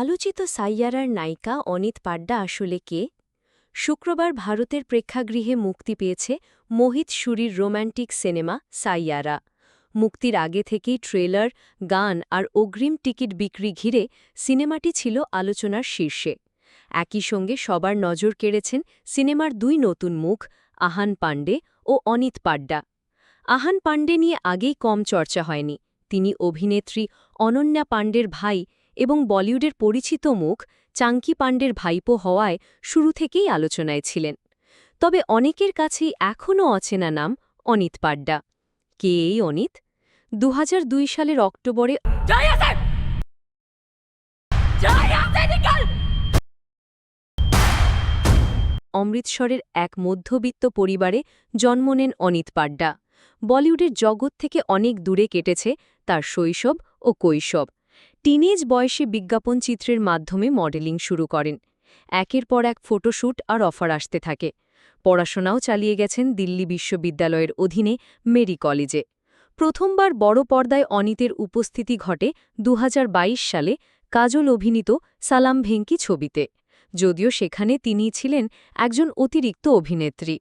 আলোচিত সাইয়ারার নায়িকা অনিত পাড্ডা আসলে কে? শুক্রবার ভারতের প্রেক্ষাগৃহে মুক্তি পেয়েছে মোহিত সুরির রোম্যান্টিক সিনেমা সাইয়ারা। মুক্তির আগে থেকেই ট্রেলার, গান আর অগ্রিম টিকিট বিক্রি ঘিরে সিনেমাটি ছিল আলোচনার শীর্ষে। একই সঙ্গে সবার নজর কেড়েছেন সিনেমার দুই নতুন মুখ, আহান পাণ্ডে ও অনিত পাড্ডা। আহান পাণ্ডে নিয়ে আগেই কম চর্চা হয়নি। তিনি অভিনেত্রী অনন্যা পাণ্ডের ভাই এবং বলিউডের পরিচিত মুখ চাঙ্কি পাণ্ডের ভাইপো হওয়ায় শুরু থেকেই আলোচনায় ছিলেন। তবে অনেকের কাছেই এখনও অচেনা নাম অনিত পাড্ডা। কে এই অনিত? দু হাজার দুই সালের অক্টোবরে অমৃতসরের এক মধ্যবিত্ত পরিবারে জন্ম নেন অনিত পাড্ডা। বলিউডের জগৎ থেকে অনেক দূরে কেটেছে তার শৈশব ও কৈশব। টিনেজ বয়সে বিজ্ঞাপন চিত্রের মাধ্যমে মডেলিং শুরু করেন। একের পর এক ফটোশ্যুট আর অফার আসতে থাকে। পড়াশোনাও চালিয়ে গেছেন দিল্লি বিশ্ববিদ্যালয়ের অধীনে মেরি কলেজে। প্রথমবার বড় পর্দায় অনিতের উপস্থিতি ঘটে দু হাজার বাইশ সালে কাজল অভিনীত সালাম ভেঙ্কি ছবিতে। যদিও সেখানে তিনি ছিলেন একজন অতিরিক্ত অভিনেত্রী।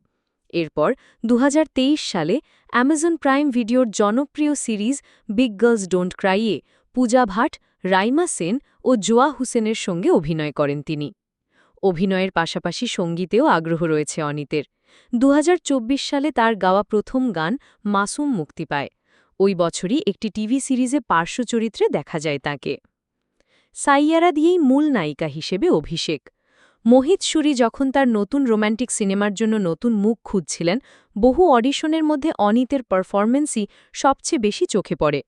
এরপর দু হাজার তেইশ সালে অ্যামাজন প্রাইম ভিডিওর জনপ্রিয় সিরিজ বিগ গার্লস ডোন্ট ক্রাইয়ে পূজা ভাট রাইমা সেন ও জোয়া হুসেনের সঙ্গে অভিনয় করেন তিনি। অভিনয়ের পাশাপাশি সঙ্গীতেও আগ্রহ রয়েছে অনিতের। দু হাজার চব্বিশ সালে তার গাওয়া প্রথম গান মাসুম মুক্তি পায়। ওই বছরই একটি টিভি সিরিজে পার্শ্ব চরিত্রে দেখা যায় তাকে। সাইয়ারা দিয়েই মূল নায়িকা হিসেবে অভিষেক। মোহিত সুরি যখন তার নতুন রোম্যান্টিক সিনেমার জন্য নতুন মুখ খুঁজছিলেন, বহু অডিশনের মধ্যে অনিতের পারফরমেন্সই সবচেয়ে বেশি চোখে পড়ে।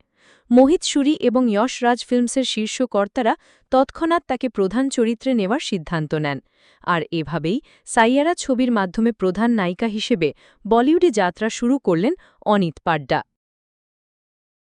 মোহিত সুরি এবং ইয়শ রাজ ফিল্মসের শীর্ষ কর্তারা তৎক্ষণাৎ তাকে প্রধান চরিত্রে নেওয়ার সিদ্ধান্ত নেন। আর এভাবেই সাইয়ারা ছবির মাধ্যমে প্রধান নায়িকা হিসেবে বলিউডে যাত্রা শুরু করলেন অনিত পাড্ডা।